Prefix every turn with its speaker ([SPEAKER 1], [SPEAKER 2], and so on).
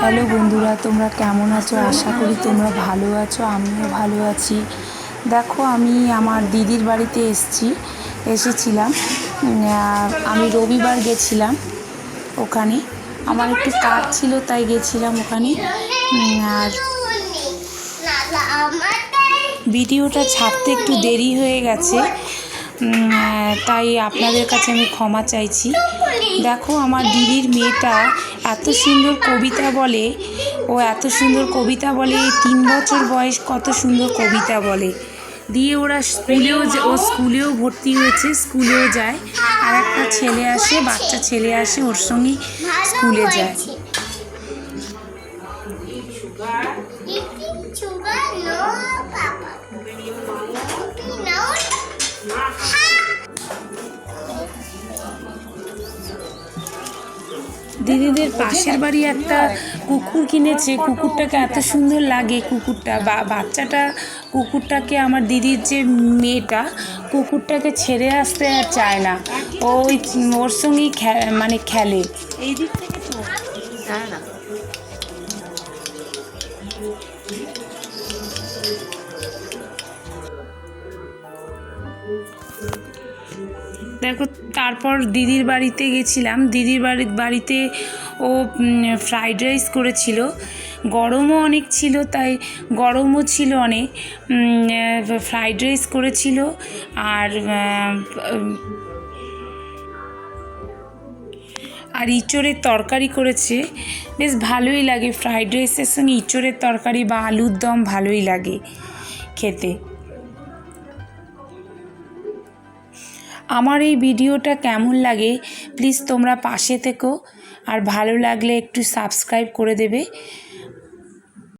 [SPEAKER 1] Hello বন্ধুরা, তোমরা কেমন আছো? আশা করি তোমরা ভালো আছো, আমিও ভালো আছি। দেখো, আমি আমার দিদির বাড়িতে এসছি, এসেছিলাম। আমি রবিবার গেছিলাম ওখানে। আমার একটু কাজ ছিল, তাই গেছিলাম ওখানে। আর ভিডিওটা ছাড়তে একটু দেরি হয়ে গেছে। তাই আপনাদের কাছে আমি ক্ষমা চাইছি। দেখো আমার দিদির মেয়েটা এত সুন্দর কবিতা বলে ও এত সুন্দর কবিতা বলে তিন বছর বয়স কত সুন্দর কবিতা বলে। দিয়ে ওরা স্কুলেও যে- ও স্কুলেও ভর্তি হয়েছে স্কুলেও যায়। আর একটা ছেলে আসে বাচ্চা ছেলে আসে ওর সঙ্গে স্কুলে যায়। দিদিদের পাশের বাড়ি একটা কুকুর কিনেছে। কুকুরটাকে এত সুন্দর লাগে কুকুরটা। বা, বাচ্চাটা কুকুরটাকে আমার দিদির যে মেয়েটা, কুকুরটাকে ছেড়ে আসতে আর চায় না। ওই ওর সঙ্গেই মানে খেলে।
[SPEAKER 2] এই দিক থেকে তো হ্যাঁ না।
[SPEAKER 1] দেখো, তারপর দিদির বাড়িতে গেছিলাম। দিদির বাড়ি, বাড়িতে ও ফ্রাইড রাইস করেছিল। গরমও অনেক ছিল, তাই গরমও ছিল অনেক। ফ্রাইড রাইস করেছিল আর আর ইঁচড়ের তরকারি করেছে। বেশ ভালোই লাগে ফ্রাইড রাইসের সঙ্গে। ইঁচড়ের তরকারি বা আলুর দম ভালোই লাগে খেতে। আমার এই ভিডিওটা কেমন লাগে প্লিজ তোমরা পাশে থেকো। আর ভালো লাগলে একটু সাবস্ক্রাইব করে দেবে।